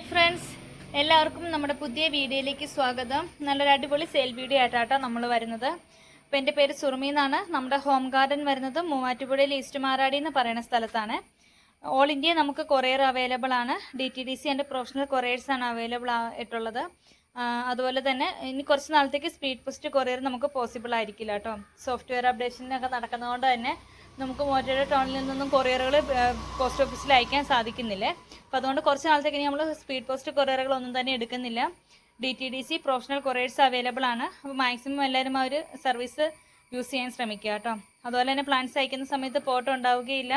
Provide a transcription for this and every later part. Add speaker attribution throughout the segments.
Speaker 1: Hi friends എല്ലാവർക്കും നമ്മുടെ പുതിയ വീഡിയോയിലേക്ക് സ്വാഗതം. നല്ലൊരു അടിപൊളി സെയിൽ വീഡിയോ ആയിട്ടാട്ടോ നമ്മൾ വരുന്നത്. അപ്പോൾ എന്റെ പേര് സുറുമി എന്നാണ്. നമ്മുടെ ഹോം ഗാർഡൻ വരുന്നത് മൂവാറ്റുപുഴയിൽ ഈസ്റ്റ് മാറാടി എന്ന് പറയുന്ന സ്ഥലത്താണ്. ഓൾ ഇന്ത്യ നമുക്ക് കൊറിയർ അവൈലബിൾ ആണ്. ഡി ടി ഡി സി എന്റെ പ്രൊഫഷണൽ കൊറിയേഴ്സാണ് അവൈലബിൾ ആയിട്ടുള്ളത്. അതുപോലെ തന്നെ ഇനി കുറച്ച് നാളത്തേക്ക് സ്പീഡ് പോസ്റ്റ് കൊറിയർ നമുക്ക് പോസിബിൾ ആയിരിക്കില്ല കേട്ടോ. സോഫ്റ്റ്വെയർ അപ്ഡേഷനൊക്കെ നടക്കുന്നതുകൊണ്ട് തന്നെ നമുക്ക് മോറ്റയുടെ ടൗണിൽ നിന്നൊന്നും കൊറിയറുകൾ പോസ്റ്റ് ഓഫീസിൽ അയക്കാൻ സാധിക്കുന്നില്ല. അപ്പോൾ അതുകൊണ്ട് കുറച്ച് നാളത്തേക്ക് ഇനി നമ്മൾ സ്പീഡ് പോസ്റ്റ് കൊറിയറുകളൊന്നും തന്നെ എടുക്കുന്നില്ല. D T D C professional couriers available ആണ്. അപ്പോൾ മാക്സിമം എല്ലാവരും ആ ഒരു സർവീസ് യൂസ് ചെയ്യാൻ ശ്രമിക്കുക കേട്ടോ. അതുപോലെ തന്നെ പ്ലാൻസ് അയക്കുന്ന സമയത്ത് പോട്ട് ഉണ്ടാവുകയില്ല.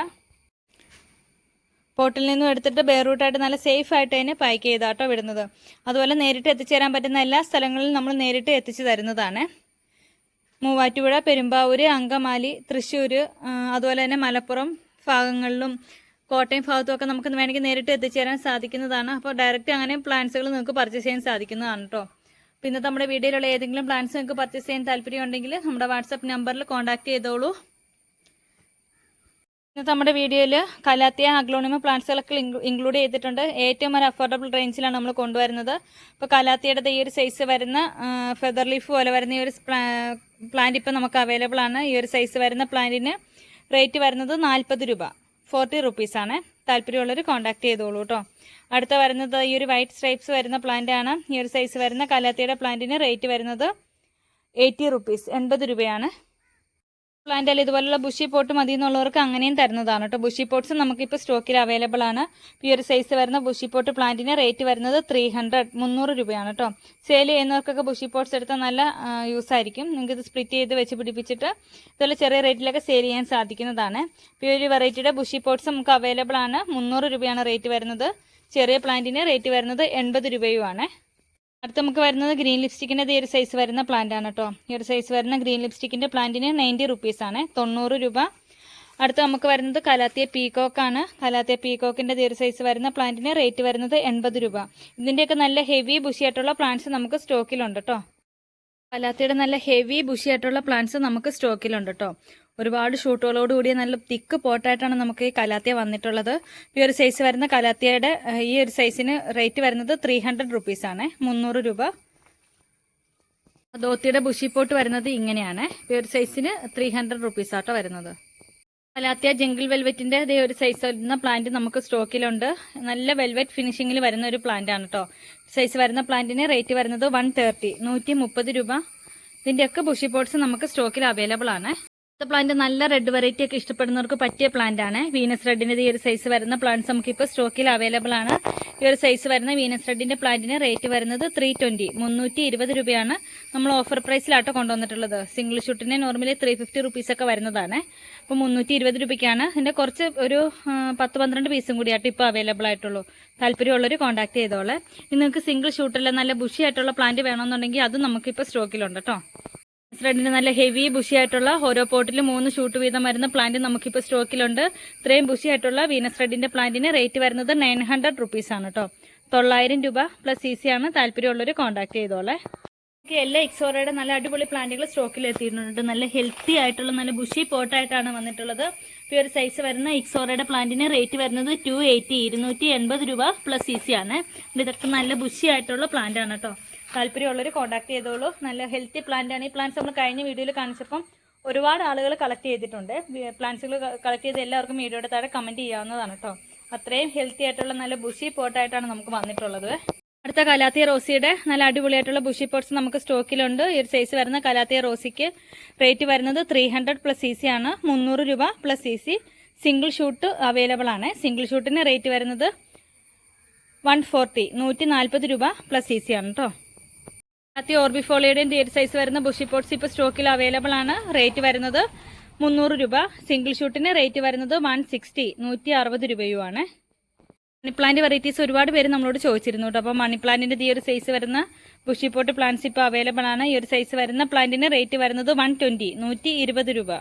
Speaker 1: പോട്ടിൽ നിന്നും എടുത്തിട്ട് ബെയറൂട്ടായിട്ട് നല്ല സേഫ് ആയിട്ട് തന്നെ പാക്ക് ചെയ്താട്ടോ വിടുന്നത്. അതുപോലെ നേരിട്ട് എത്തിച്ചേരാൻ പറ്റുന്ന എല്ലാ സ്ഥലങ്ങളിലും നമ്മൾ നേരിട്ട് എത്തിച്ചു തരുന്നതാണ്. മൂവാറ്റുപുഴ പെരുമ്പാവൂര് അങ്കമാലി തൃശ്ശൂർ അതുപോലെ തന്നെ മലപ്പുറം ഭാഗങ്ങളിലും കോട്ടയം ഭാഗത്തും നമുക്ക് വേണമെങ്കിൽ നേരിട്ട് എത്തിച്ചേരാൻ സാധിക്കുന്നതാണ്. അപ്പോൾ ഡയറക്റ്റ് അങ്ങനെ പ്ലാൻസുകൾ നിങ്ങൾക്ക് പർച്ചേസ് ചെയ്യാൻ സാധിക്കുന്നതാണ് കേട്ടോ പിന്നെ നമ്മുടെ വീഡിയോയിലുള്ള ഏതെങ്കിലും പ്ലാൻസ് നിങ്ങൾക്ക് പർച്ചേസ് ചെയ്യാൻ താല്പര്യമുണ്ടെങ്കിൽ നമ്മുടെ വാട്സപ്പ് നമ്പറിൽ കോൺടാക്ട് ചെയ്തോളൂ. ഇന്നത്തെ നമ്മുടെ വീഡിയോയിൽ കലാത്തിയ അഗ്ലോണിമ പ്ലാന്റ്സുകളൊക്കെ ഇൻക്ലൂഡ് ചെയ്തിട്ടുണ്ട്. ഏറ്റവും ഒരു അഫോർഡബിൾ റേഞ്ചിലാണ് നമ്മൾ കൊണ്ടുവരുന്നത്. ഇപ്പോൾ കലാത്തിയുടെ ഈ ഒരു സൈസ് വരുന്ന ഫെദർ ലീഫ് പോലെ വരുന്ന ഈ ഒരു പ്ലാന്റ് ഇപ്പോൾ നമുക്ക് അവൈലബിൾ ആണ്. ഈ ഒരു സൈസ് വരുന്ന പ്ലാന്റിന് റേറ്റ് വരുന്നത് നാൽപ്പത് രൂപ. ഫോർട്ടി റുപ്പീസാണ് താല്പര്യമുള്ളവർ കോൺടാക്ട് ചെയ്തോളൂ കേട്ടോ അടുത്ത വരുന്നത് ഈ ഒരു വൈറ്റ് സ്ട്രൈപ്സ് വരുന്ന പ്ലാന്റ് ആണ്. ഈ ഒരു സൈസ് വരുന്ന കലാത്തിയുടെ പ്ലാന്റിന് റേറ്റ് വരുന്നത് എയ്റ്റി റുപ്പീസ് എൺപത് രൂപയാണ്. പ്ലാന്റ് അല്ല? ഇതുപോലുള്ള ബുഷി പോട്ട് മതി എന്നുള്ളവർക്ക് അങ്ങനെയും തരുന്നതാണ് കേട്ടോ. ബുഷി പോട്ട്സ് നമുക്കിപ്പോൾ സ്റ്റോക്കിൽ അവൈലബിൾ ആണ്. ഈ ഒരു സൈസ് വരുന്ന ബുഷി പോട്ട് പ്ലാന്റിന് റേറ്റ് വരുന്നത് ത്രീ ഹൺഡ്രഡ് മുന്നൂറ് രൂപയാണ് കേട്ടോ. സെയിൽ ചെയ്യുന്നവർക്കൊക്കെ ബുഷി പോട്ട്സ് എടുത്താൽ നല്ല യൂസ് ആയിരിക്കും. നിങ്ങൾക്ക് ഇത് സ്പ്ലിറ്റ് ചെയ്ത് വെച്ച് പിടിപ്പിച്ചിട്ട് ഇതുപോലെ ചെറിയ റേറ്റിലൊക്കെ സെയിൽ ചെയ്യാൻ സാധിക്കുന്നതാണ്. ഇപ്പോൾ ഈ ഒരു വെറൈറ്റിയുടെ ബുഷി പോട്ട്സ് നമുക്ക് അവൈലബിൾ ആണ്. മുന്നൂറ് രൂപയാണ് റേറ്റ് വരുന്നത്. ചെറിയ പ്ലാന്റിന് റേറ്റ് വരുന്നത് എൺപത് രൂപയുമാണ്. അടുത്ത് നമുക്ക് വരുന്നത് ഗ്രീൻ ലിപ്സ്റ്റിക്കിന്റെ ഈ ഒരു സൈസ് വരുന്ന പ്ലാന്റ് ആണ് കേട്ടോ ഈ ഒരു സൈസ് വരുന്ന ഗ്രീൻ ലിപ്സ്റ്റിക്കിന്റെ പ്ലാന്റിന് നയന്റി റുപ്പീസ് ആണ്. തൊണ്ണൂറ് രൂപ. അടുത്ത് നമുക്ക് വരുന്നത് കലാത്തിയ പീകോക്കാണ് കലാത്തിയ പീകോക്കിന്റെ ഈ ഒരു സൈസ് വരുന്ന പ്ലാന്റിന് റേറ്റ് വരുന്നത് എൺപത് രൂപ. ഇതിന്റെയൊക്കെ നല്ല ഹെവി ബുഷിയായിട്ടുള്ള പ്ലാന്റ്സ് നമുക്ക് സ്റ്റോക്കിലുണ്ട് കേട്ടോ കലാത്തിയുടെ നല്ല ഹെവി ബുഷിയായിട്ടുള്ള പ്ലാന്റ്സ് നമുക്ക് സ്റ്റോക്കിലുണ്ട് കേട്ടോ ഒരുപാട് ഷൂട്ടുകളോട് കൂടിയ നല്ല തിക്ക് പോട്ടായിട്ടാണ് നമുക്ക് ഈ കലാത്തിയ വന്നിട്ടുള്ളത്. ഈ ഒരു സൈസ് വരുന്ന കലാത്തിയയുടെ ഈ ഒരു സൈസിന് റേറ്റ് വരുന്നത് ത്രീ ഹൺഡ്രഡ് റുപ്പീസാണ് മുന്നൂറ് രൂപ. ധോത്തിയുടെ ബുഷിപ്പോട്ട് വരുന്നത് ഇങ്ങനെയാണ്. ഈ ഒരു സൈസിന് ത്രീ ഹൺഡ്രഡ് റുപ്പീസാട്ടോ വരുന്നത്. കലാത്തിയ ജംഗിൾ വെൽവെറ്റിന്റെ ഇതേ ഒരു സൈസ് വരുന്ന പ്ലാന്റ് നമുക്ക് സ്റ്റോക്കിലുണ്ട്. നല്ല വെൽവെറ്റ് ഫിനിഷിംഗിൽ വരുന്ന ഒരു പ്ലാന്റ് ആണ് കേട്ടോ സൈസ് വരുന്ന പ്ലാന്റിന് റേറ്റ് വരുന്നത് വൺ തേർട്ടി നൂറ്റി മുപ്പത് രൂപ. ഇതിന്റെയൊക്കെ ബുഷി പോട്ട്സ് നമുക്ക് സ്റ്റോക്കിൽ അവൈലബിൾ ആണ്. അടുത്ത പ്ലാന്റ് നല്ല റെഡ് വെറൈറ്റി ഒക്കെ ഇഷ്ടപ്പെടുന്നവർക്ക് പറ്റിയ പ്ലാന്റ് ആണ്. വീനസ് റെഡിന്റെ ഈ ഒരു സൈസ് വരുന്ന പ്ലാന്റ്സ് നമുക്ക് ഇപ്പോൾ സ്റ്റോക്കിൽ അവൈലബിൾ ആണ്. ഈ ഒരു സൈസ് വരുന്ന വീനസ് റെഡിന്റെ പ്ലാന്റിന് റേറ്റ് വരുന്നത് ത്രീ ട്വന്റി മുന്നൂറ്റി ഇരുപത് രൂപയാണ് നമ്മൾ ഓഫർ പ്രൈസിലാട്ടോ കൊണ്ടുവന്നിട്ടുള്ളത്. സിംഗിൾ ഷൂട്ടിന് നോർമലി ത്രീ ഫിഫ്റ്റി റുപ്പീസ് ഒക്കെ വരുന്നതാണ്. അപ്പോൾ മുന്നൂറ്റി ഇരുപത് രൂപയ്ക്കാണ്. ഇതിന്റെ കുറച്ച് ഒരു പത്ത് പന്ത്രണ്ട് പീസും കൂടിയായിട്ട് ഇപ്പോൾ അവൈലബിൾ ആയിട്ടുള്ളൂ. താല്പര്യമുള്ളവർ കോൺടാക്ട് ചെയ്തോളെ. നിങ്ങൾക്ക് സിംഗിൾ ഷൂട്ടിൽ നല്ല ബുഷി ആയിട്ടുള്ള പ്ലാന്റ് വേണമെന്നുണ്ടെങ്കിൽ അതും നമുക്കിപ്പോൾ സ്റ്റോക്കിലുണ്ട് കേട്ടോ റെഡിന് നല്ല ഹെവി ബുഷി ആയിട്ടുള്ള ഓരോ പോട്ടിൽ മൂന്ന് ഷൂട്ട് വീതം വരുന്ന പ്ലാന്റ് നമുക്കിപ്പോൾ സ്റ്റോക്കിലുണ്ട്. ഇത്രയും ബുഷി ആയിട്ടുള്ള വീനസ് ത്രെഡിന്റെ പ്ലാന്റിന് റേറ്റ് വരുന്നത് നയൻ ഹൺഡ്രഡ് റുപ്പീസ് ആണ് കേട്ടോ തൊള്ളായിരം രൂപ പ്ലസ് സി സി ആണ്. താല്പര്യമുള്ളവർ കോൺടാക്ട് ചെയ്തോളെ. എല്ലാ എക്സോറയുടെ നല്ല അടിപൊളി പ്ലാന്റുകൾ സ്റ്റോക്കിൽ എത്തിയിട്ടുണ്ട്. നല്ല ഹെൽത്തി ആയിട്ടുള്ള നല്ല ബുഷി പോട്ടായിട്ടാണ് വന്നിട്ടുള്ളത്. ഇപ്പോൾ ഒരു സൈസ് വരുന്ന ഇക്സോറയുടെ പ്ലാന്റിന് റേറ്റ് വരുന്നത് ടു എയ്റ്റി ഇരുന്നൂറ്റി എൺപത് രൂപ പ്ലസ് സി സി ആണ്. ഇതൊക്കെ നല്ല ബുഷി ആയിട്ടുള്ള പ്ലാന്റ് ആണ് കേട്ടോ താല്പര്യമുള്ളവർ കോൺടാക്ട് ചെയ്തോളൂ. നല്ല ഹെൽത്തി പ്ലാന്റ് ആണ്. ഈ പ്ലാന്റ്സ് നമ്മൾ കഴിഞ്ഞ വീഡിയോയിൽ കാണിച്ചപ്പം ഒരുപാട് ആളുകൾ കളക്ട് ചെയ്തിട്ടുണ്ട്. പ്ലാന്റ്സുകൾ കളക്ട് ചെയ്ത് എല്ലാവർക്കും വീഡിയോയുടെ താഴെ കമന്റ് ചെയ്യാവുന്നതാണ് കേട്ടോ അത്രയും ഹെൽത്തി ആയിട്ടുള്ള നല്ല ബുഷി പോട്ടായിട്ടാണ് നമുക്ക് വന്നിട്ടുള്ളത്. അടുത്ത കലാത്തിയ റോസിയുടെ നല്ല അടിപൊളിയായിട്ടുള്ള ബുഷി പോട്ട്സ് നമുക്ക് സ്റ്റോക്കിലുണ്ട്. ഈ ഒരു സൈസ് വരുന്ന കലാത്തിയ റോസിക്ക് റേറ്റ് വരുന്നത് three hundred plus C C ആണ്. മുന്നൂറ് രൂപ plus C C single shoot available ആണ്. സിംഗിൾ ഷൂട്ടിന് റേറ്റ് വരുന്നത് വൺ ഫോർട്ടി നൂറ്റി നാൽപ്പത് രൂപ പ്ലസ് സി സി ആണ് കേട്ടോ കലാത്തിയ ഓർബിഫോളിയുടെയും ഈ സൈസ് വരുന്ന ബുഷി പോട്ട്സ് ഇപ്പോൾ സ്റ്റോക്കിൽ അവൈലബിൾ ആണ്. റേറ്റ് വരുന്നത് മുന്നൂറ് രൂപ. സിംഗിൾ ഷൂട്ടിന് റേറ്റ് വരുന്നത് വൺ സിക്സ്റ്റി നൂറ്റി അറുപത് രൂപയുമാണ്. മണി പ്ലാന്റ് വെറൈറ്റീസ് ഒരുപാട് പേര് നമ്മളോട് ചോദിച്ചിരുന്നു കേട്ടോ. അപ്പോൾ മണി പ്ലാന്റിന്റെ ഈ ഒരു സൈസ് വരുന്ന ബുഷി പോട്ട് പ്ലാന്റ്സ് ഇപ്പോൾ അവൈലബിൾ ആണ്. ഈ ഒരു സൈസ് വരുന്ന പ്ലാന്റിന് റേറ്റ് വരുന്നത് വൺ ട്വന്റി നൂറ്റി ഇരുപത് രൂപ.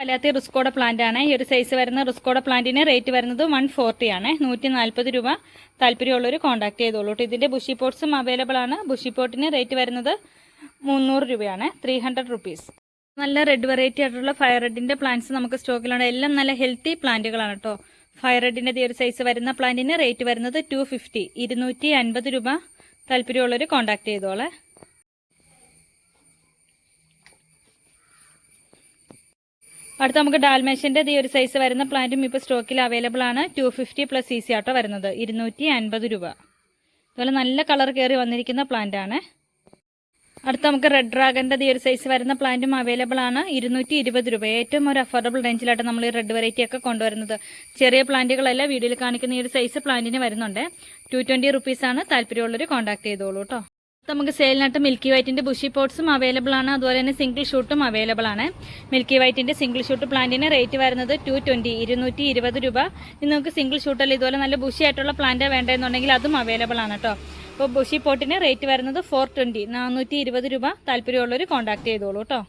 Speaker 1: അല്ലാത്ത റിസ്കോഡ പ്ലാന്റ് ആണ്. ഈ ഒരു സൈസ് വരുന്ന റിസ്കോഡ പ്ലാന്റിന് റേറ്റ് വരുന്നത് വൺ ഫോർട്ടി ആണ്. നൂറ്റി നാൽപ്പത് രൂപ താല്പര്യമുള്ളവർ കോൺടാക്ട് ചെയ്തോളൂ ഇതിന്റെ ബുഷി പോട്ട്സും അവൈലബിൾ ആണ്. ബുഷി പോട്ടിന് റേറ്റ് വരുന്നത് മുന്നൂറ് രൂപയാണ്. ത്രീ ഹൺഡ്രഡ് റുപ്പീസ് നല്ല റെഡ് വെറൈറ്റി ആയിട്ടുള്ള ഫയർ റെഡിന്റെ പ്ലാന്റ്സ് നമുക്ക് സ്റ്റോക്കിലുണ്ട് എല്ലാം നല്ല ഹെൽത്തി പ്ലാന്റുകളാണ് കേട്ടോ ഫയർ ഈ ഒരു സൈസ് വരുന്ന പ്ലാന്റിന് റേറ്റ് വരുന്നത് ടു ഫിഫ്റ്റി ഇരുന്നൂറ്റി അൻപത് രൂപ താല്പര്യമുള്ളവർ കോൺടാക്ട് ചെയ്തോളെ. അടുത്ത നമുക്ക് ഡാൽമേഷന്റെ ഈ ഒരു സൈസ് വരുന്ന പ്ലാന്റും ഇപ്പോൾ സ്റ്റോക്കിൽ അവൈലബിൾ ആണ്. Two fifty plus C C ആട്ടോ വരുന്നത്. ഇരുന്നൂറ്റി അൻപത് രൂപ. അതുപോലെ നല്ല കളർ കയറി വന്നിരിക്കുന്ന പ്ലാന്റ് ആണ്. അടുത്ത നമുക്ക് റെഡ് ഡ്രാഗന്റെ ഈ ഒരു സൈസ് വരുന്ന പ്ലാന്റും അവൈലബിൾ ആണ്. ഇരുന്നൂറ്റി ഇരുപത് രൂപ. ഏറ്റവും ഒരു അഫോർഡബിൾ റേഞ്ചിലായിട്ട് നമ്മൾ ഈ റെഡ് വെറൈറ്റി ഒക്കെ കൊണ്ടുവരുന്നത്. ചെറിയ പ്ലാന്റുകളല്ല വീഡിയോയിൽ കാണിക്കുന്ന ഈ ഒരു സൈസ് പ്ലാന്റിന് വരുന്നുണ്ട്. ടു ട്വന്റി റുപ്പീസാണ് താല്പര്യമുള്ളവർ കോൺടാക്ട് ചെയ്തോളൂ കേട്ടോ നമുക്ക് സെയിലിനായിട്ട് മിൽക്കി വൈറ്റിന്റെ ബുഷി പോട്ട്സും അവൈലബിൾ ആണ്. അതുപോലെ തന്നെ സിംഗിൾ ഷൂട്ടും അവൈലബിൾ ആണ്. മിൽക്കി വൈറ്റിന്റെ സിംഗിൾ ഷൂട്ട് പ്ലാന്റിന് റേറ്റ് വരുന്നത് ടു ട്വന്റി ഇരുന്നൂറ്റി ഇരുപത് രൂപ. ഇനി നമുക്ക് സിംഗിൾ ഷൂട്ടല്ല ഇതുപോലെ നല്ല ബുഷി ആയിട്ടുള്ള പ്ലാന്റ് വേണ്ടതെന്നുണ്ടെങ്കിൽ അതും അവൈലബിൾ ആണ് കേട്ടോ അപ്പോൾ ബുഷി പോട്ടിന് റേറ്റ് വരുന്നത് ഫോർ ട്വന്റി നാനൂറ്റി ഇരുപത് രൂപ. താല്പര്യമുള്ളവർ കോൺടാക്ട് ചെയ്തോളൂ കേട്ടോ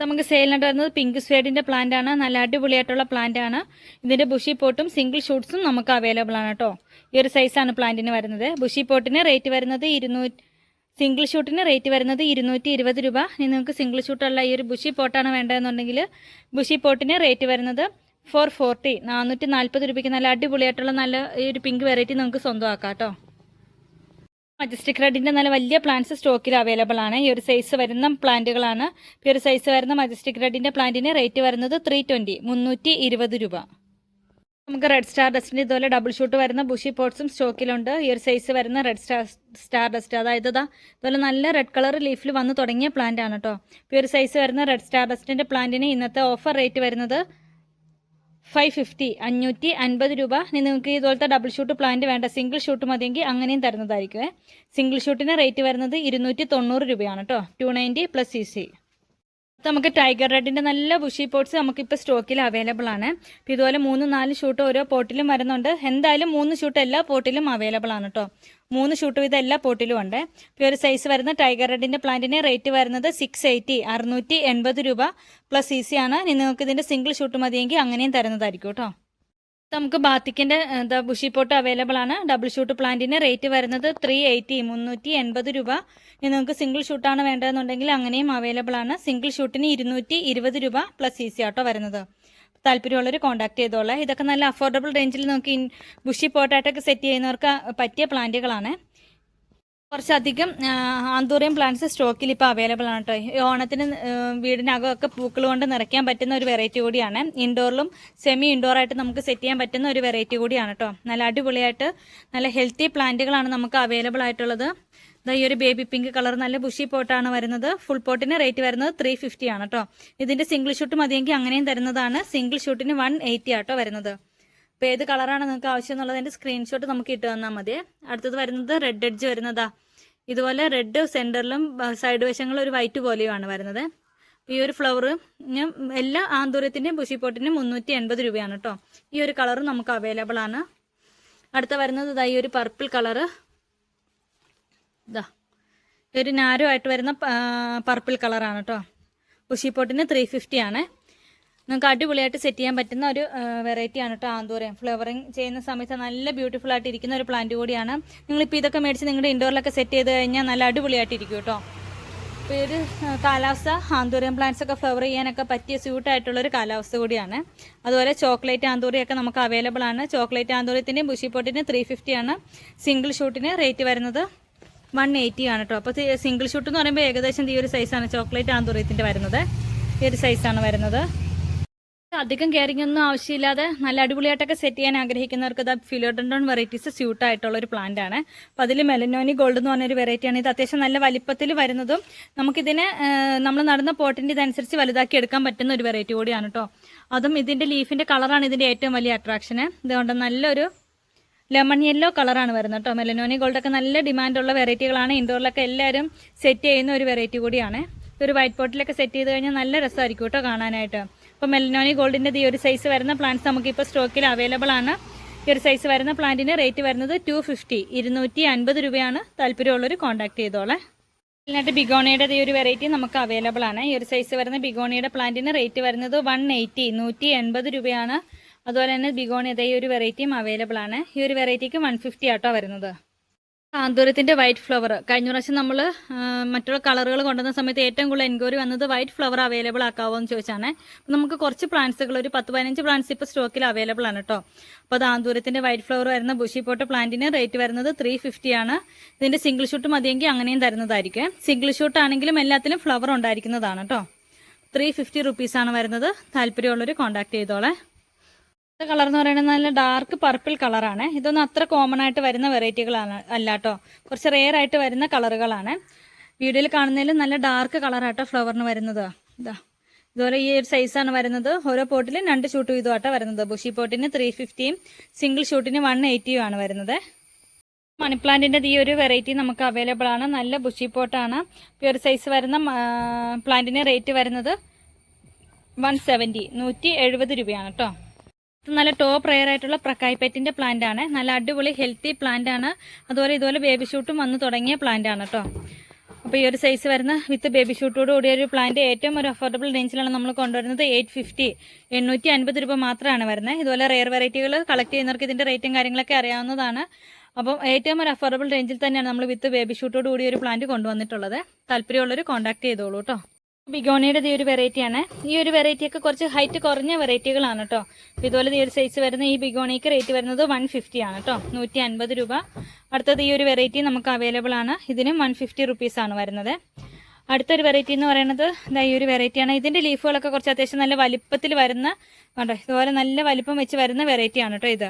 Speaker 1: നമുക്ക് സെയിലിനായിട്ട് വരുന്നത് പിങ്ക് പ്ലാന്റ് ആണ്. നല്ല അടിപൊളിയായിട്ടുള്ള പ്ലാന്റ് ആണ്. ഇതിന്റെ ബുഷി പോട്ടും സിംഗിൾ ഷൂട്ട്സും നമുക്ക് അവൈലബിൾ ആണ് കേട്ടോ ഈ ഒരു സൈസാണ് പ്ലാന്റിന് വരുന്നത്. ബുഷി പോട്ടിന് റേറ്റ് വരുന്നത് ഇരുന്നൂറ്റി സിംഗിൾ ഷൂട്ടിന് റേറ്റ് വരുന്നത് ഇരുന്നൂറ്റി ഇരുപത് രൂപ. ഇനി നിങ്ങൾക്ക് സിംഗിൾ ഷൂട്ടുള്ള ഈ ഒരു ബുഷി പോട്ടാണ് വേണ്ടതെന്നുണ്ടെങ്കിൽ ബുഷി പോട്ടിന് റേറ്റ് വരുന്നത് ഫോർ ഫോർട്ടി നാനൂറ്റി നാൽപ്പത് രൂപയ്ക്ക് നല്ല അടിപൊളിയായിട്ടുള്ള നല്ല ഈ ഒരു പിങ്ക് വെറൈറ്റി നമുക്ക് സ്വന്തമാക്കാം കേട്ടോ. മജസ്റ്റിക് റെഡിന്റെ നല്ല വലിയ പ്ലാന്റ്സ് സ്റ്റോക്കിൽ അവൈലബിൾ ആണ്. ഈ ഒരു സൈസ് വരുന്ന പ്ലാന്റുകളാണ് ഈ ഒരു സൈസ് വരുന്ന മജസ്റ്റിക് റെഡിന്റെ പ്ലാന്റിന് റേറ്റ് വരുന്നത് ത്രീ ട്വന്റി മുന്നൂറ്റി ഇരുപത് രൂപ. നമുക്ക് റെഡ് സ്റ്റാർ ഡസ്റ്റിന്റെ ഇതുപോലെ ഡബിൾ ഷൂട്ട് വരുന്ന ബുഷി പോട്ട്സും സ്റ്റോക്കിലുണ്ട് ഈ ഒരു സൈസ് വരുന്ന റെഡ് സ്റ്റാർ സ്റ്റാർ ഡസ്റ്റ് അതായത് ഇതാ ഇതുപോലെ നല്ല റെഡ് കളർ ലീഫിൽ വന്ന് തുടങ്ങിയ പ്ലാന്റ് ആണ് കേട്ടോ ഈ ഒരു സൈസ് വരുന്ന റെഡ് സ്റ്റാർ ഡസ്റ്റിന്റെ പ്ലാന്റിന് ഇന്നത്തെ ഓഫർ റേറ്റ് വരുന്നത് ഫൈവ് ഫിഫ്റ്റി അഞ്ഞൂറ്റി അൻപത് രൂപ. ഇനി നിങ്ങൾക്ക് ഇതുപോലത്തെ ഡബിൾ ഷൂട്ട് പ്ലാന്റ് വേണ്ട. സിംഗിൾ ഷൂട്ട് മതിയെങ്കിൽ അങ്ങനെയും തരുന്നതായിരിക്കും സിംഗിൾ ഷൂട്ടിന് റേറ്റ് വരുന്നത് ഇരുന്നൂറ്റി തൊണ്ണൂറ് രൂപയാണ് കേട്ടോ two ninety plus C C നമുക്ക് ടൈഗർ റെഡിന്റെ നല്ല ബുഷി പോട്ട്സ് നമുക്കിപ്പോൾ സ്റ്റോക്കിൽ അവൈലബിൾ ആണ്. അപ്പോൾ ഇതുപോലെ മൂന്ന് നാല് ഷൂട്ട് ഓരോ പോട്ടിലും വരുന്നുണ്ട്. എന്തായാലും മൂന്ന് ഷൂട്ട് എല്ലാ പോട്ടിലും അവൈലബിൾ ആണ് കേട്ടോ മൂന്ന് ഷൂട്ട് വീതം എല്ലാ പോട്ടിലും ഉണ്ട്. ഇപ്പോൾ ഒരു സൈസ് വരുന്ന ടൈഗർ റെഡിന്റെ പ്ലാന്റിന് റേറ്റ് വരുന്നത് സിക്സ് എയ്റ്റി അറുന്നൂറ്റി എൺപത് രൂപ പ്ലസ് സി ആണ്. ഇനി നിങ്ങൾക്ക് ഇതിന്റെ സിംഗിൾ ഷൂട്ട് മതിയെങ്കിൽ അങ്ങനെയും തരുന്നതായിരിക്കും കേട്ടോ നമുക്ക് ബാത്തിക്കിന്റെ എന്താ ബുഷി പോട്ട് അവൈലബിൾ ആണ്. ഡബിൾ ഷൂട്ട് പ്ലാന്റിന് റേറ്റ് വരുന്നത് ത്രീ എയ്റ്റി മുന്നൂറ്റി എൺപത് രൂപ. ഇനി നിങ്ങൾക്ക് സിംഗിൾ ഷൂട്ടാണ് വേണ്ടതെന്നുണ്ടെങ്കിൽ അങ്ങനെയും അവൈലബിൾ ആണ്. സിംഗിൾ ഷൂട്ടിന് ഇരുന്നൂറ്റി ഇരുപത് രൂപ പ്ലസ് ഈസി ആട്ടോ വരുന്നത്. താല്പര്യമുള്ളവർ കോൺടാക്ട് ചെയ്തോളാം. ഇതൊക്കെ നല്ല അഫോർഡബിൾ റേഞ്ചിൽ നമുക്ക് ബുഷി പോട്ടായിട്ടൊക്കെ സെറ്റ് ചെയ്യുന്നവർക്ക് പറ്റിയ പ്ലാന്റുകളാണ് കുറച്ചധികം ആന്തൂറിയം പ്ലാന്റ്സ് സ്റ്റോക്കിൽ ഇപ്പോൾ അവൈലബിൾ ആണ് കേട്ടോ ഈ ഓണത്തിന് വീടിനകമൊക്കെ പൂക്കൾ കൊണ്ട് നിറയ്ക്കാൻ പറ്റുന്ന ഒരു വെറൈറ്റി കൂടിയാണ്. ഇൻഡോറിലും സെമി ഇൻഡോറായിട്ട് നമുക്ക് സെറ്റ് ചെയ്യാൻ പറ്റുന്ന ഒരു വെറൈറ്റി കൂടിയാണ് കേട്ടോ നല്ല അടിപൊളിയായിട്ട് നല്ല ഹെൽത്തി പ്ലാന്റുകളാണ് നമുക്ക് അവൈലബിൾ ആയിട്ടുള്ളത്. ഈ ഒരു ബേബി പിങ്ക് കളർ നല്ല ബുഷി പോട്ടാണ് വരുന്നത്. ഫുൾ പോട്ടിന് റേറ്റ് വരുന്നത് ത്രീ ഫിഫ്റ്റി ആണ് കേട്ടോ ഇതിന്റെ സിംഗിൾ ഷൂട്ട് മതിയെങ്കിൽ അങ്ങനെയും തരുന്നതാണ്. സിംഗിൾ ഷൂട്ടിന് വൺ എയ്റ്റി ആട്ടോ വരുന്നത്. അപ്പോൾ ഏത് കളറാണ് നിങ്ങൾക്ക് ആവശ്യം എന്നുള്ളതിന്റെ സ്ക്രീൻഷോട്ട് നമുക്ക് ഇട്ട് തന്നാൽ മതി. അടുത്തത് വരുന്നത് റെഡ് എഡ്ജ് വരുന്നതാ. ഇതുപോലെ റെഡ് സെന്ററിലും സൈഡ് വശങ്ങളും ഒരു വൈറ്റ് പോലെയുമാണ് വരുന്നത്. ഈ ഒരു ഫ്ലവർ എല്ലാ ആന്തൂര്യത്തിന്റെയും ബുഷിപ്പോട്ടിനും മുന്നൂറ്റി എൺപത് രൂപയാണ് കേട്ടോ ഈ ഒരു കളർ നമുക്ക് അവൈലബിൾ ആണ്. അടുത്ത വരുന്നത് ഇതാ ഈ ഒരു പർപ്പിൾ കളറ് ഇതാ ഒരു നാരോ ആയിട്ട് വരുന്ന പർപ്പിൾ കളറാണ് കേട്ടോ പുഷിപ്പോട്ടിന് ത്രീ ഫിഫ്റ്റി ആണ്. നിങ്ങൾക്ക് അടിപൊളിയായിട്ട് സെറ്റ് ചെയ്യാൻ പറ്റുന്ന ഒരു വെറൈറ്റിയാണ് കേട്ടോ ആന്തൂരം ഫ്ലവറിങ് ചെയ്യുന്ന സമയത്ത് നല്ല ബ്യൂട്ടിഫുൾ ആയിട്ട് ഇരിക്കുന്ന ഒരു പ്ലാന്റ് കൂടിയാണ്. നിങ്ങളിപ്പോൾ ഇതൊക്കെ മേടിച്ച് നിങ്ങളുടെ ഇൻഡോറിലൊക്കെ സെറ്റ് ചെയ്ത് കഴിഞ്ഞാൽ നല്ല അടിപൊളിയായിട്ട് ഇരിക്കും കേട്ടോ അപ്പോൾ ഇത് കാലാവസ്ഥ ആന്തൂറിയം പ്ലാന്റ്സ് ഒക്കെ ഫ്ലവർ ചെയ്യാനൊക്കെ പറ്റിയ സ്യൂട്ടായിട്ടുള്ളൊരു കാലാവസ്ഥ കൂടിയാണ്. അതുപോലെ ചോക്ലേറ്റ് ആന്തൂറിയൊക്കെ നമുക്ക് അവൈലബിൾ ആണ്. ചോക്ലേറ്റ് ആന്തൂര്യത്തിന്റെയും ബുഷിപ്പോട്ടിന് ത്രീ ഫിഫ്റ്റി ആണ്. സിംഗിൾ ഷൂട്ടിന് റേറ്റ് വരുന്നത് വൺ എയ്റ്റി ആണ് കേട്ടോ അപ്പോൾ സിംഗിൾ ഷൂട്ട് എന്ന് പറയുമ്പോൾ ഏകദേശം ഈ ഒരു സൈസാണ് ചോക്ലേറ്റ് ആന്തൂര്യത്തിന്റെ വരുന്നത്. ഈ ഒരു സൈസാണ് വരുന്നത്. അധികം കെയറിംഗ് ഒന്നും ആവശ്യമില്ലാതെ നല്ല അടിപൊളിയായിട്ടൊക്കെ സെറ്റ് ചെയ്യാൻ ആഗ്രഹിക്കുന്നവർക്ക് ഇത് ഫിലോഡൻഡോൺ വെറൈറ്റീസ് സ്യൂട്ട് ആയിട്ടുള്ള ഒരു പ്ലാന്റ് ആണ്. അപ്പോൾ അതിൽ മെലനോനി ഗോൾഡ് എന്ന് പറഞ്ഞൊരു വെറൈറ്റിയാണ് ഇത് അത്യാവശ്യം നല്ല വലിപ്പത്തിൽ വരുന്നതും നമുക്കിതിനെ നമ്മൾ നടന്ന പോട്ടിന്റെ ഇതനുസരിച്ച് വലുതാക്കി എടുക്കാൻ പറ്റുന്ന ഒരു വെറൈറ്റി കൂടിയാണ് കേട്ടോ അതും ഇതിന്റെ ലീഫിന്റെ കളറാണ് ഇതിന്റെ ഏറ്റവും വലിയ അട്രാക്ഷന് ഇതുകൊണ്ട് നല്ലൊരു ലെമൺ യെല്ലോ കളറാണ് വരുന്നത് കേട്ടോ മെലനോനി ഗോൾഡൊക്കെ നല്ല ഡിമാൻഡുള്ള വെറൈറ്റികളാണ് ഇൻഡോറിലൊക്കെ എല്ലാവരും സെറ്റ് ചെയ്യുന്ന ഒരു വെറൈറ്റി കൂടിയാണ്. ഒരു വൈറ്റ് പോട്ടിലൊക്കെ സെറ്റ് ചെയ്ത് കഴിഞ്ഞാൽ നല്ല രസമായിരിക്കും കേട്ടോ കാണാനായിട്ട്. അപ്പോൾ മെലനോണി ഗോൾഡിന്റെ ഈ ഒരു സൈസ് വരുന്ന പ്ലാന്റ്സ് നമുക്കിപ്പോൾ സ്റ്റോക്കിൽ അവൈലബിൾ ആണ്. ഈ ഒരു സൈസ് വരുന്ന പ്ലാന്റിന് റേറ്റ് വരുന്നത് ടു ഫിഫ്റ്റി ഇരുന്നൂറ്റി അൻപത് രൂപയാണ് താല്പര്യമുള്ളവർ കോൺടാക്ട് ചെയ്തോളെ. ഇതിനായിട്ട് ബിഗോണിയുടെ ഈ ഒരു വെറൈറ്റി നമുക്ക് അവൈലബിൾ ആണ്. ഈ ഒരു സൈസ് വരുന്ന ബിഗോണിയുടെ പ്ലാന്റിന് റേറ്റ് വരുന്നത് വൺ എയ്റ്റി നൂറ്റി എൺപത് രൂപയാണ്. അതുപോലെ തന്നെ ബിഗോണി ഇതേ ഒരു വെറൈറ്റിയും അവൈലബിൾ ആണ്. ഈ ഒരു വെറൈറ്റിക്ക് വൺ ഫിഫ്റ്റി ആട്ടോ വരുന്നത്. ആന്തൂരത്തിന്റെ വൈറ്റ് ഫ്ലവർ കഴിഞ്ഞ പ്രാവശ്യം നമ്മൾ മറ്റുള്ള കളറുകൾ കൊണ്ടുവന്ന സമയത്ത് ഏറ്റവും കൂടുതൽ എൻക്വയറി വന്നത് വൈറ്റ് ഫ്ലവർ അവൈലബിൾ ആക്കാവോ എന്ന് ചോദിച്ചാണ് നമുക്ക് കുറച്ച് പ്ലാന്റ്സുകൾ ഒരു പത്ത് പതിനഞ്ച് പ്ലാന്റ്സ് ഇപ്പോൾ സ്റ്റോക്കിൽ അവൈലബിൾ ആണ് കേട്ടോ അപ്പോൾ അത് വൈറ്റ് ഫ്ലവർ വരുന്ന ബുഷി പോട്ട് പ്ലാന്റിന് റേറ്റ് വരുന്നത് ത്രീ ആണ്. ഇതിന്റെ സിംഗിൾ ഷൂട്ട് മതിയെങ്കിൽ അങ്ങനെയും തരുന്നതായിരിക്കും. സിംഗിൾ ഷൂട്ട് ആണെങ്കിലും എല്ലാത്തിലും ഫ്ലവർ ഉണ്ടായിരിക്കുന്നതാണ് കേട്ടോ ത്രീ ഫിഫ്റ്റി റുപ്പീസാണ് വരുന്നത്. താല്പര്യമുള്ളവർ കോൺടാക്ട് ചെയ്തോളെ. കളർ എന്ന് പറയുന്നത് നല്ല ഡാർക്ക് പർപ്പിൾ കളറാണ് ഇതൊന്നും അത്ര കോമൺ ആയിട്ട് വരുന്ന വെറൈറ്റികളാണ് അല്ല കേട്ടോ കുറച്ച് റെയർ ആയിട്ട് വരുന്ന കളറുകളാണ് വീഡിയോയിൽ കാണുന്നതിൽ നല്ല ഡാർക്ക് കളറാട്ടോ ഫ്ലവറിന് വരുന്നത്. ഇതാ. ഇതുപോലെ ഈ ഒരു സൈസാണ് വരുന്നത്. ഓരോ പോട്ടിലും രണ്ട് ഷൂട്ട് വീതമാട്ടോ വരുന്നത്. ബുഷി പോട്ടിന് ത്രീ ഫിഫ്റ്റിയും സിംഗിൾ ഷൂട്ടിന് വൺ എയ്റ്റിയും ആണ് വരുന്നത്. മണി പ്ലാന്റിന്റെ ഈ ഒരു വെറൈറ്റി നമുക്ക് അവൈലബിൾ ആണ്. നല്ല ബുഷി പോട്ടാണ് പ്യുവർ സൈസ് വരുന്ന പ്ലാന്റിന് റേറ്റ് വരുന്നത് വൺ സെവന്റി നൂറ്റി എഴുപത് രൂപയാണ് കേട്ടോ ഇത് നല്ല ടോപ്പ് റെയർ ആയിട്ടുള്ള പ്രക്കായ് പെറ്റിന്റെ പ്ലാന്റ് ആണ്. നല്ല അടിപൊളി ഹെൽത്തി പ്ലാന്റ് ആണ്. അതുപോലെ ഇതുപോലെ ബേബി ഷൂട്ടും വന്ന് തുടങ്ങിയ പ്ലാന്റ് ആണ് കേട്ടോ അപ്പോൾ ഈ ഒരു സൈസ് വരുന്ന വിത്ത് ബേബി ഷൂട്ടോട് കൂടിയ ഒരു പ്ലാന്റ് ഏറ്റവും ഒരു അഫോർഡബിൾ റേഞ്ചിലാണ് നമ്മൾ കൊണ്ടുവരുന്നത്. എയ്റ്റ് ഫിഫ്റ്റി എണ്ണൂറ്റി അൻപത് രൂപ മാത്രമാണ് വരുന്നത് ഇതുപോലെ റെയർ വെറൈറ്റികൾ കളക്ട് ചെയ്യുന്നവർക്ക് ഇതിന്റെ റേറ്റും കാര്യങ്ങളൊക്കെ അറിയാവുന്നതാണ്. അപ്പം ഏറ്റവും ഒരു അഫോർഡബിൾ റേഞ്ചിൽ തന്നെയാണ് നമ്മൾ വിത്ത് ബേബി ഷൂട്ടോട് കൂടിയ ഒരു പ്ലാന്റ് കൊണ്ടുവന്നിട്ടുള്ളത്. താല്പര്യമുള്ളവർ കോൺടാക്ട് ചെയ്തോളൂ കേട്ടോ ബിഗോണിയുടെ ഈ ഒരു വെറൈറ്റിയാണ് ഈ ഒരു വെറൈറ്റി ഒക്കെ കുറച്ച് ഹൈറ്റ് കുറഞ്ഞ വെറൈറ്റികളാണ് കേട്ടോ ഇതുപോലെ ഈ ഒരു സൈസ് വരുന്ന ഈ ബിഗോണിക്ക് റേറ്റ് വരുന്നത് വൺ ഫിഫ്റ്റി ആണ് കേട്ടോ നൂറ്റി അൻപത് രൂപ. അടുത്തത് ഈ ഒരു വെറൈറ്റി നമുക്ക് അവൈലബിൾ ആണ്. ഇതിനും വൺ ഫിഫ്റ്റി റുപ്പീസ് ആണ് വരുന്നത്. അടുത്തൊരു വെറൈറ്റി എന്ന് പറയുന്നത് ഇതാ ഈ ഒരു വെറൈറ്റിയാണ് ഇതിന്റെ ലീഫുകളൊക്കെ കുറച്ച് അത്യാവശ്യം നല്ല വലിപ്പത്തിൽ വരുന്ന കണ്ടോ? ഇതുപോലെ നല്ല വലിപ്പം വെച്ച് വരുന്ന വെറൈറ്റിയാണ് കേട്ടോ ഇത്.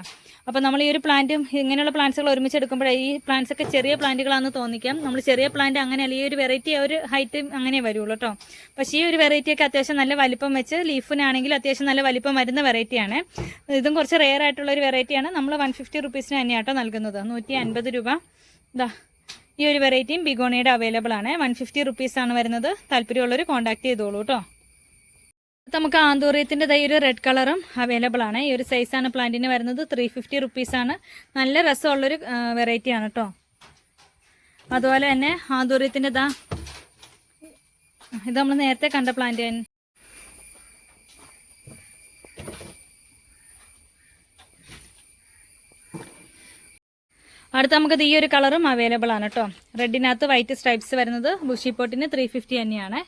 Speaker 1: അപ്പോൾ നമ്മൾ ഈ ഒരു പ്ലാന്റും ഇങ്ങനെയുള്ള പ്ലാന്റ്സുകൾ ഒരുമിച്ച് എടുക്കുമ്പോഴേ ഈ പ്ലാന്റ്സ് ഒക്കെ ചെറിയ പ്ലാന്റുകളാണെന്ന് തോന്നിക്കാം. നമ്മൾ ചെറിയ പ്ലാന്റ് അങ്ങനെ അല്ലെങ്കിൽ ഈ ഒരു വെറൈറ്റി ഒരു ഹൈറ്റ് അങ്ങനെ വരുള്ളൂ കേട്ടോ പക്ഷേ ഈ ഒരു വെറൈറ്റി ഒക്കെ അത്യാവശ്യം നല്ല വലിപ്പം വെച്ച് ലീഫിനാണെങ്കിൽ അത്യാവശ്യം നല്ല വലിപ്പം വരുന്ന വെറൈറ്റിയാണ് ഇതും കുറച്ച് റെയർ ആയിട്ടുള്ള ഒരു വെറൈറ്റിയാണ് നമ്മൾ വൺ ഫിഫ്റ്റി റുപ്പീസിന് തന്നെയാട്ടോ നൽകുന്നത്. നൂറ്റി അൻപത് രൂപ. ഇതാ ഈ ഒരു വെറൈറ്റിയും ബിഗോണിയുടെ അവൈലബിൾ ആണ്. വൺ ഫിഫ്റ്റി റുപ്പീസാണ് വരുന്നത്. താല്പര്യമുള്ളവർ കോൺടാക്ട് ചെയ്തോളൂ കേട്ടോ നമുക്ക് ആന്തൂറിയത്തിന്റെ തൈ ഒരു റെഡ് കളറും അവൈലബിൾ ആണ്. ഈ ഒരു സൈസാണ് പ്ലാന്റിന് വരുന്നത്. ത്രീ ഫിഫ്റ്റി റുപ്പീസാണ് നല്ല രസമുള്ളൊരു വെറൈറ്റി ആണ് കേട്ടോ അതുപോലെ തന്നെ ആന്തൂറിയത്തിന്റെ ഇതാ ഇത് നമ്മൾ നേരത്തെ കണ്ട പ്ലാന്റ് അടുത്ത നമുക്ക് ഈ ഒരു കളറും അവൈലബിൾ ആണ് കേട്ടോ റെഡിനകത്ത് വൈറ്റ് സ്ട്രൈപ്സ് വരുന്നത് ബുഷി പോട്ടിന് ത്രീ ഫിഫ്റ്റി തന്നെയാണ്.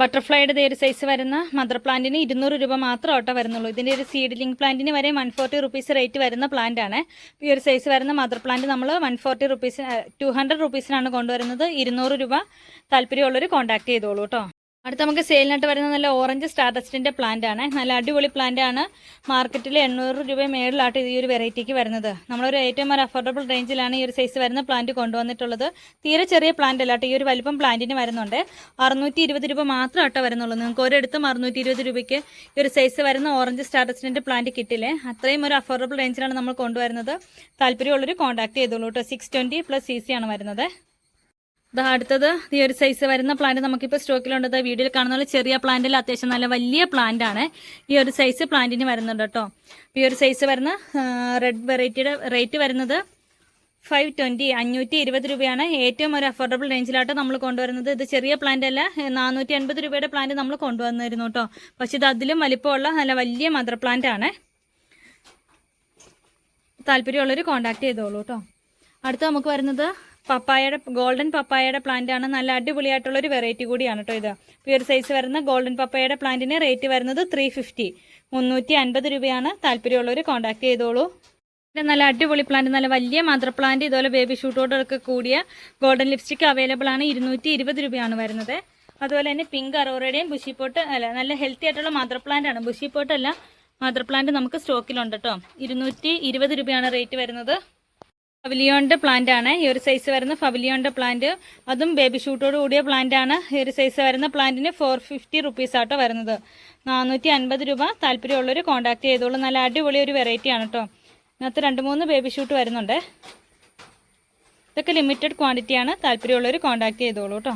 Speaker 1: ബട്ടർഫ്ലൈയുടെ ഒരു സൈസ് വരുന്ന മദർ പ്ലാന്റിന് ഇരുന്നൂറ് രൂപ മാത്രം ഓട്ടോ വരുന്നുള്ളൂ. ഇതിന്റെ ഒരു സീഡ്ലിംഗ് പ്ലാന്റിന് വരെ വൺ ഫോർട്ടി റുപ്പീസ് റേറ്റ് വരുന്ന പ്ലാന്റ് ആണ്. ഈ ഒരു സൈസ് വരുന്ന മദർ പ്ലാന്റ് നമ്മൾ one forty rupees two hundred റുപ്പീസിനാണ് കൊണ്ടുവരുന്നത്. ഇരുന്നൂറ് രൂപ താല്പര്യമുള്ളവർ കോൺടാക്ട് ചെയ്തോളൂ കേട്ടോ അടുത്ത നമുക്ക് സെയിലിനായിട്ട് വരുന്ന നല്ല ഓറഞ്ച് സ്റ്റാർട്ടസ്റ്റിന്റെ പ്ലാന്റ് ആണ്. നല്ല അടിപൊളി പ്ലാന്റ് ആണ്. മാർക്കറ്റിൽ എണ്ണൂറ് രൂപ മേളിലാട്ട് ഈ ഒരു വെറൈറ്റിക്ക് വരുന്നത്. നമ്മളൊരു ഏറ്റവും ഒരു അഫോർഡബിൾ റേഞ്ചിലാണ് ഈ ഒരു സൈസ് വരുന്ന പ്ലാന്റ് കൊണ്ടുവന്നിട്ടുള്ളത്. തീരെ ചെറിയ പ്ലാന്റ് അല്ലാട്ട് ഈ ഒരു വലിപ്പം പ്ലാന്റിന് വരുന്നുണ്ട്. അറുന്നൂറ്റി ഇരുപത് രൂപ മാത്രം ആട്ടോ വരുന്നുള്ളൂ. നിങ്ങൾക്ക് ഒരിടത്തും അറുന്നൂറ്റി ഇരുപത് രൂപയ്ക്ക് ഈ ഒരു സൈസ് വരുന്ന ഓറഞ്ച് സ്റ്റാർട്ടസ്റ്റിന്റെ പ്ലാന്റ് കിട്ടില്ലേ? അത്രയും ഒരു അഫോർഡബിൾ റേഞ്ചിലാണ് നമ്മൾ കൊണ്ടുവരുന്നത്. താല്പര്യമുള്ളവർ കോൺടാക്ട് ചെയ്തോളൂ കേട്ടോ. സിക്സ് ട്വന്റി പ്ലസ് സി ആണ് വരുന്നത്. ദാ അടുത്തത്. ഈ ഒരു സൈസ് വരുന്ന പ്ലാന്റ് നമുക്കിപ്പോൾ സ്റ്റോക്കിലുണ്ട് വീഡിയോയിൽ കാണുന്ന പോലെ ചെറിയ പ്ലാന്റിൽ അത്യാവശ്യം നല്ല വലിയ പ്ലാന്റ് ആണ്. ഈ ഒരു സൈസ് പ്ലാന്റിന് വരുന്നുണ്ട് കേട്ടോ. ഈ ഒരു സൈസ് വരുന്ന റെഡ് വെറൈറ്റിയുടെ റേറ്റ് വരുന്നത് ഫൈവ് ട്വന്റി അഞ്ഞൂറ്റി ഇരുപത് രൂപയാണ്. ഏറ്റവും ഒരു അഫോർഡബിൾ റേഞ്ചിലാട്ടോ നമ്മൾ കൊണ്ടുവരുന്നത്. ഇത് ചെറിയ പ്ലാന്റ് അല്ല നാനൂറ്റി അൻപത് രൂപയുടെ പ്ലാന്റ് നമ്മൾ കൊണ്ടുവന്നിരുന്നു കേട്ടോ. പക്ഷെ ഇത് അതിലും വലിപ്പമുള്ള നല്ല വലിയ മദർ പ്ലാന്റ് ആണ്. താല്പര്യമുള്ളവർ കോൺടാക്ട് ചെയ്തോളൂ കേട്ടോ. അടുത്ത നമുക്ക് വരുന്നത് പപ്പായയുടെ ഗോൾഡൻ പപ്പായയുടെ പ്ലാന്റ് ആണ്. നല്ല അടിപൊളിയായിട്ടുള്ള ഒരു വെറൈറ്റി കൂടിയാണ് കേട്ടോ ഇത്. പ്യുർ സൈസ് വരുന്ന ഗോൾഡൻ പപ്പായയുടെ പ്ലാന്റിന് റേറ്റ് വരുന്നത് ത്രീ ഫിഫ്റ്റി മുന്നൂറ്റി അൻപത് രൂപയാണ്. താല്പര്യമുള്ളവർ കോൺടാക്ട് ചെയ്തോളൂ. പിന്നെ നല്ല അടിപൊളി പ്ലാന്റ് നല്ല വലിയ മദർ പ്ലാന്റ് ഇതുപോലെ ബേബി ഷൂട്ടോടൊക്കെ കൂടിയ ഗോൾഡൻ ലിപ്സ്റ്റിക് അവൈലബിൾ ആണ്. ഇരുന്നൂറ്റി ഇരുപത് രൂപയാണ് വരുന്നത്. അതുപോലെ തന്നെ പിങ്ക് അറോറയുടെയും ബുഷിപ്പോട്ട് അല്ല നല്ല ഹെൽത്തി ആയിട്ടുള്ള മദർ പ്ലാന്റ് ആണ്. ബുഷിപ്പോട്ടല്ല മദർ പ്ലാന്റ് നമുക്ക് സ്റ്റോക്കിലുണ്ട് കേട്ടോ ഇരുന്നൂറ്റി ഇരുപത് രൂപയാണ് റേറ്റ് വരുന്നത്. ഫവലിയോണിന്റെ പ്ലാന്റ് ആണ്. ഈ ഒരു സൈസ് വരുന്ന ഫവലിയോണിന്റെ പ്ലാന്റ് അതും ബേബി ഷൂട്ടോട് കൂടിയ പ്ലാന്റ് ആണ്. ഈ ഒരു സൈസ് വരുന്ന പ്ലാന്റിന് ഫോർ ഫിഫ്റ്റി റുപ്പീസ് ആട്ടോ വരുന്നത്. നാനൂറ്റി അൻപത് രൂപ താല്പര്യമുള്ളവർ കോൺടാക്ട് ചെയ്തോളൂ. നല്ല അടിപൊളി ഒരു വെറൈറ്റി ആണ് കേട്ടോ ഇന്നത്തെ രണ്ട് മൂന്ന് ബേബി ഷൂട്ട് വരുന്നുണ്ട്. ഇതൊക്കെ ലിമിറ്റഡ് ക്വാണ്ടിറ്റി ക്വാണ്ടിറ്റിയാണ് താല്പര്യമുള്ളവർ കോൺടാക്ട് ചെയ്തോളൂ കേട്ടോ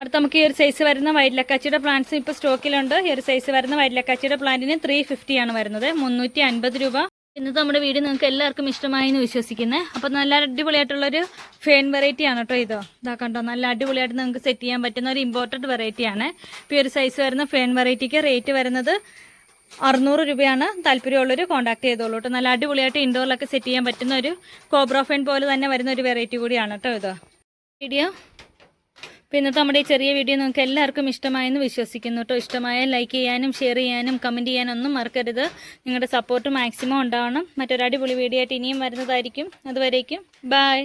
Speaker 1: അടുത്ത നമുക്ക് ഈ ഒരു സൈസ് വരുന്ന വൈറ്റ് പ്ലാന്റ്സ് ഇപ്പോൾ സ്റ്റോക്കിലുണ്ട് ഈ ഒരു സൈസ് വരുന്ന വൈറ്റ് പ്ലാന്റിന് ത്രീ ഫിഫ്റ്റി ആണ് വരുന്നത്. മുന്നൂറ്റി അൻപത് രൂപ ഇന്നത്തെ നമ്മുടെ വീഡിയോ നിങ്ങൾക്ക് എല്ലാവർക്കും ഇഷ്ടമായി എന്ന് വിശ്വസിക്കുന്നത് അപ്പോൾ നല്ല അടിപൊളിയായിട്ടുള്ളൊരു ഫെയിൻ വെറൈറ്റി ആണ് കേട്ടോ ഇതോ. ഇതാ കണ്ടോ നല്ല അടിപൊളിയായിട്ട് നിങ്ങൾക്ക് സെറ്റ് ചെയ്യാൻ പറ്റുന്ന ഒരു ഇമ്പോർട്ടന്റ് വെറൈറ്റിയാണ് ഇപ്പോൾ ഒരു സൈസ് വരുന്ന ഫെയിൻ വെറൈറ്റിക്ക് റേറ്റ് വരുന്നത് അറുന്നൂറ് രൂപയാണ്. താല്പര്യമുള്ളവർ കോൺടാക്ട് ചെയ്തോളൂ കേട്ടോ. നല്ല അടിപൊളിയായിട്ട് ഇൻഡോറിലൊക്കെ സെറ്റ് ചെയ്യാൻ പറ്റുന്ന ഒരു കോബ്രോഫൈൻ പോലെ തന്നെ വരുന്ന ഒരു വെറൈറ്റി കൂടിയാണ് കേട്ടോ ഇത്. വീഡിയോ അപ്പോൾ ഇന്നത്തെ നമ്മുടെ ഈ ചെറിയ വീഡിയോ നിങ്ങൾക്ക് എല്ലാവർക്കും ഇഷ്ടമായെന്ന് വിശ്വസിക്കുന്നു കേട്ടോ ഇഷ്ടമായാൽ ലൈക്ക് ചെയ്യാനും ഷെയർ ചെയ്യാനും കമന്റ് ചെയ്യാനും ഒന്നും മറക്കരുത്. നിങ്ങളുടെ സപ്പോർട്ട് മാക്സിമം ഉണ്ടാവണം. മറ്റൊരു അടിപൊളി വീഡിയോ ആയിട്ട് ഇനിയും വരുന്നതായിരിക്കും. അതുവരേക്കും ബൈ